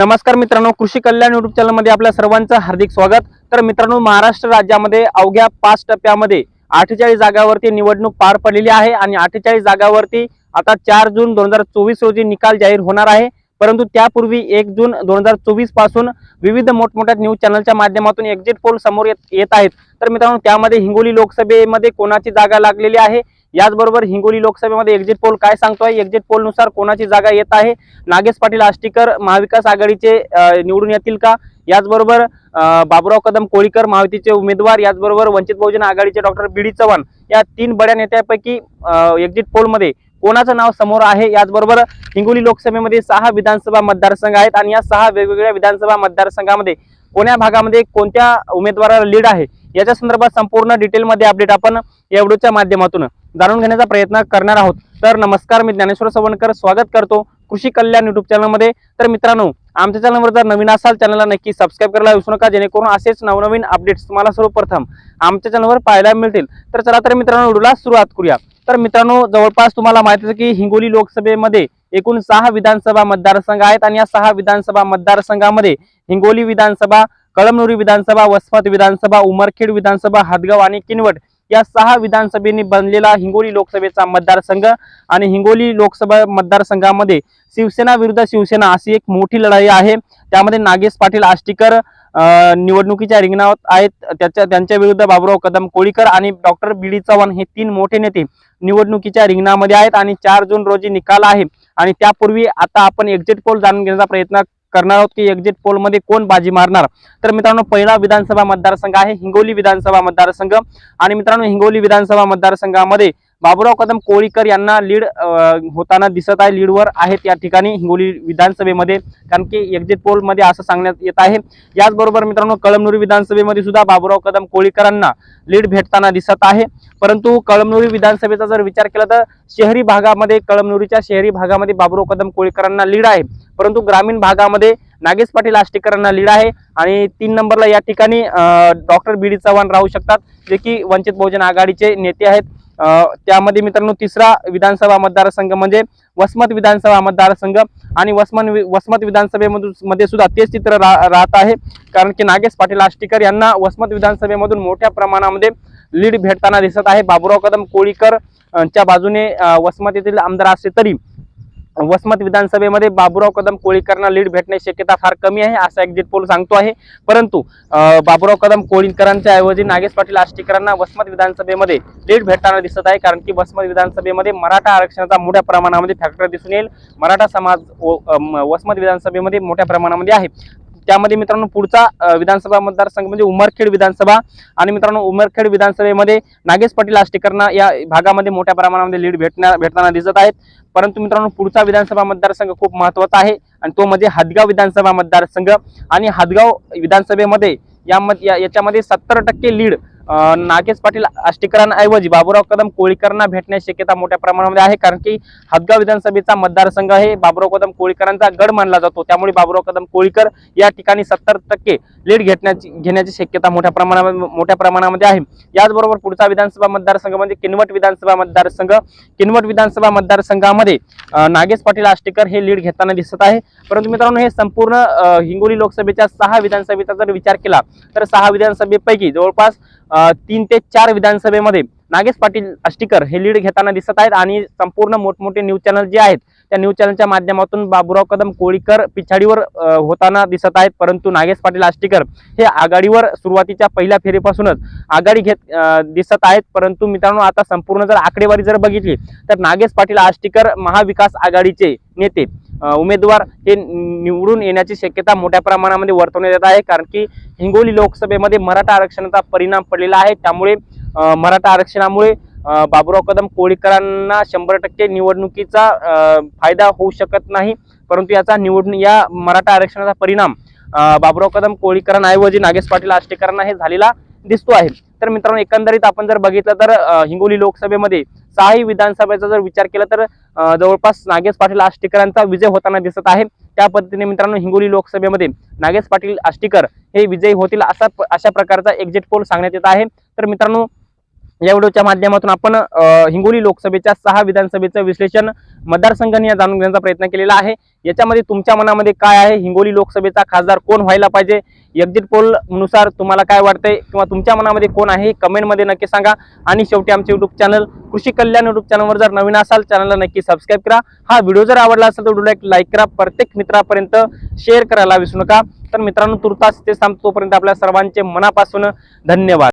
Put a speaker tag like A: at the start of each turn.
A: नमस्कार मित्रांनो कृषी कल्याण युट्यूब चॅनलमध्ये आपल्या सर्वांचं हार्दिक स्वागत. तर मित्रांनो महाराष्ट्र राज्यामध्ये अवघ्या पाच टप्प्यामध्ये अठ्ठेचाळीस जागावरती निवडणूक पार पडलेली आहे आणि अठ्ठेचाळीस जागावरती आता चार जून दोन हजार चोवीस रोजी निकाल जाहीर होणार आहे. परंतु त्यापूर्वी एक जून दोन हजार चोवीसपासून विविध मोठमोठ्या न्यूज चॅनलच्या माध्यमातून एक्झिट पोल समोर येत येत आहेत. तर मित्रांनो त्यामध्ये हिंगोली लोकसभेमध्ये कोणाची जागा लागलेली आहे? याचबरोबर हिंगोली लोकसभेमध्ये एक्झिट पोल काय सांगतोय? एक्झिट पोलनुसार कोणाची जागा येत आहे? नागेश पाटील आष्टीकर महाविकास आघाडीचे निवडून येतील का? याचबरोबर बाबुराव कदम कोळीकर महायुतीचे उमेदवार याचबरोबर वंचित बहुजन आघाडीचे डॉक्टर बी डी चव्हाण. या तीन बड्या नेत्यापैकी एक्झिट पोलमध्ये कोणाचं नाव समोर आहे? याचबरोबर हिंगोली लोकसभेमध्ये सहा विधानसभा मतदारसंघ आहेत आणि या सहा वेगवेगळ्या विधानसभा मतदारसंघामध्ये कोण्या भागामध्ये कोणत्या उमेदवाराला लीड आहे? याच्या संदर्भात संपूर्ण डिटेलमध्ये अपडेट आपण या व्हिडिओच्या माध्यमातून जाणून घेण्याचा प्रयत्न करणार आहोत. तर नमस्कार मी ज्ञानेश्वर सवणकर. स्वागत करतो कृषी कल्याण युट्यूब चॅनलमध्ये तर मित्रांनो आमच्या चॅनलवर जर नवीन असाल चॅनलला नक्की सबस्क्राईब करायला विसरू नका जेणेकरून असेच नवनवीन अपडेट्स तुम्हाला सर्वप्रथम आमच्या चॅनलवर पाहायला मिळतील. तर चला तर मित्रांनो व्हिडिओला सुरुवात करूया. तर मित्रांनो जवळपास तुम्हाला माहिती की हिंगोली लोकसभेमध्ये एकूण सहा विधानसभा मतदारसंघ आहेत आणि या सहा विधानसभा मतदारसंघामध्ये हिंगोली विधानसभा कळमनुरी विधानसभा वसमत विधानसभा उमरखेड विधानसभा हादगाव आणि किनवट या सहा विधानसभेने बनलेला हिंगोली लोकसभेचा मतदारसंघ आणि हिंगोली लोकसभा मतदारसंघामध्ये शिवसेना विरुद्ध शिवसेना अशी एक मोठी लढाई आहे. त्यामध्ये नागेश पाटील आष्टीकर निवडणुकीच्या रिंगणात आहेत. त्याच्या त्यांच्या विरुद्ध बाबुराव कदम कोळीकर आणि डॉक्टर बी डी चव्हाण हे तीन मोठे नेते निवडणुकीच्या रिंगणामध्ये आहेत आणि चार जून रोजी निकाल आहे. आणि त्यापूर्वी आता आपण एक्झिट पोल जाणून घेण्याचा प्रयत्न करणार आहोत की एक्झिट पोलमध्ये कोण बाजी मारणार? तर मित्रांनो पहिला विधानसभा मतदारसंघ आहे हिंगोली विधानसभा मतदारसंघ. आणि मित्रांनो हिंगोली विधानसभा मतदारसंघामध्ये बाबुराव कदम कोळीकर यांना लीड होताना दिसत आहे. लीडवर आहेत या ठिकाणी हिंगोली विधानसभेमध्ये. कारण की एक्झिट पोलमध्ये असं सांगण्यात येत आहे. याचबरोबर मित्रांनो कळमनुरी विधानसभेमध्ये सुद्धा बाबुराव कदम कोळीकरांना लीड भेटताना दिसत आहे. परंतु कळमनुरी विधानसभेचा जर विचार केला तर शहरी भागामध्ये कळमनुरीच्या शहरी भागामध्ये बाबुराव कदम कोळीकरांना लीड आहे. परंतु ग्रामीण भागामध्ये नागेश पाटील आष्टीकरांना लीड आहे. आणि तीन नंबरला या ठिकाणी डॉक्टर बी डी चव्हाण राहू शकतात जे की वंचित बहुजन आघाडीचे नेते आहेत. त्यामध्ये मित्रांनो तिसरा विधानसभा मतदारसंघ म्हणजे वसमत विधानसभा मतदारसंघ आणि वसमन वसमत विधानसभेमधून मध्ये सुद्धा तेच चित्र रा- राहत आहे. कारण की नागेश पाटील आष्टीकर यांना वसमत विधानसभेमधून मोठ्या प्रमाणामध्ये लीड भेटताना दिसत आहे. बाबुराव कदम कोळीकर च्या बाजूने वसमत येथील आमदार असले तरी वसमत विधानसभेमध्ये बाबुराव कदम कोळीकरांना लीड भेटण्याची शक्यता फार कमी आहे असा एक्झिट पोल सांगतो आहे. परंतु बाबुराव कदम कोळीकरांच्या ऐवजी नागेश पाटील आष्टीकरांना वसमत विधानसभेमध्ये लीड भेटताना दिसत आहे कारण की वसमत विधानसभेमध्ये मराठा आरक्षणाचा मोठ्या प्रमाणामध्ये फॅक्टर दिसून येईल. मराठा समाज व- वसमत विधानसभेमध्ये मोठ्या प्रमाणामध्ये आहे. त्यामध्ये मित्रांनो पुढचा विधानसभा मतदारसंघ म्हणजे उमरखेड विधानसभा आणि मित्रांनो उमरखेड विधानसभेमध्ये नागेश पाटील आष्टीकरांना या भागामध्ये मोठ्या प्रमाणामध्ये लीड भेटण्या भेटताना दिसत आहेत. परंतु मित्रांनो पुढचा विधानसभा मतदारसंघ खूप महत्त्वाचा आहे आणि तो म्हणजे हादगाव विधानसभा मतदारसंघ. आणि हादगाव विधानसभेमध्ये यामध्ये या- याच्यामध्ये सत्तर टक्के लीड नागेश पाटील आष्टीकरांऐवजी बाबूराव कदम कोळीकरांना भेटण्याची शक्यता मोठ्या प्रमाणामध्ये आहे कारण की हदगाव विधानसभेचा मतदारसंघ हे बाबूराव कदम कोळीकरांचा गड मानला जातो. त्यामुळे बाबूराव कदम कोळीकर या ठिकाणी सत्तर टक्के लीड घेण्याची घेण्याची शक्यता मोठ्या प्रमाणामध्ये मोठ्या प्रमाणामध्ये आहे. याचबरोबर पुढचा विधानसभा मतदारसंघ म्हणजे किनवट विधानसभा मतदारसंघ. किनवट विधानसभा मतदारसंघामध्ये नागेश पाटील आष्टीकर हे लीड घेताना दिसत आहे. परंतु मित्रांनो हे संपूर्ण हिंगोली लोकसभेच्या सहा विधानसभेचा जर विचार केला तर सहा विधानसभेपैकी जवळपास तीन ते चार विधानसभेमध्ये नागेश पाटील आष्टीकर हे लीड घेताना दिसत आहेत आणि संपूर्ण मोठमोठे न्यूज चॅनल जे आहेत त्या न्यूज चॅनलच्या माध्यमातून बाबुराव कदम कोळीकर पिछाडीवर होताना दिसत आहेत. परंतु नागेश पाटील आष्टीकर हे आघाडीवर सुरुवातीच्या पहिल्या फेरीपासूनच आघाडी घेत दिसत आहेत. परंतु मित्रांनो आता संपूर्ण जर आकडेवारी जर बघितली तर नागेश पाटील आष्टीकर महाविकास आघाडीचे नेते. उमेदवार हे निवडून येण्याची शक्यता मोठ्या प्रमाणामध्ये वर्तवण्यात येत आहे. कारण की हिंगोली लोकसभेमध्ये मराठा आरक्षणाचा परिणाम पडलेला आहे. त्यामुळे मराठा आरक्षणामुळे बाबुराव कदम कोळीकरांना शंभर टक्के निवडणुकीचा फायदा होऊ शकत नाही. परंतु याचा निवडणूक या मराठा आरक्षणाचा परिणाम बाबुराव कदम कोळीकरांऐवजी नागेश पाटील आष्टेकरांना हे झालेला दिसतो आहे. तर मित्रांनो एकंदरीत आपण जर बघितलं तर हिंगोली लोकसभेमध्ये सहाही विधानसभेचा जर विचार केला तर जवळपास नागेश पाटील आष्टीकरांचा विजय होताना दिसत आहे. त्या पद्धतीने मित्रांनो हिंगोली लोकसभेमध्ये नागेश पाटील आष्टीकर हे विजयी होतील असा अशा प्रकारचा एक्झिट पोल सांगण्यात येत आहे. तर मित्रांनो या व्हिडिओच्या माध्यमातून आपण हिंगोली लोकसभेच्या सहा विधानसभेचं विश्लेषण मतदारसंघाने या जाणून घेण्याचा प्रयत्न केलेला आहे. याच्यामध्ये तुमच्या मनामध्ये काय आहे? हिंगोली लोकसभेचा खासदार कोण व्हायला पाहिजे? एक्झिट पोलनुसार तुम्हाला काय वाटतंय? किंवा तुमच्या मनामध्ये कोण आहे? कमेंटमध्ये नक्की सांगा. आणि शेवटी आमचे युट्यूब चॅनल कृषी कल्याण युट्यूब चॅनलवर जर नवीन असाल चॅनलला नक्की सबस्क्राईब करा. हा व्हिडिओ जर आवडला असेल तर व्हिडिओला एक लाईक करा. प्रत्येक मित्रापर्यंत शेअर करायला विसरू नका. तर मित्रांनो तुर्तास ते थांबतो तोपर्यंत आपल्या सर्वांचे मनापासून धन्यवाद.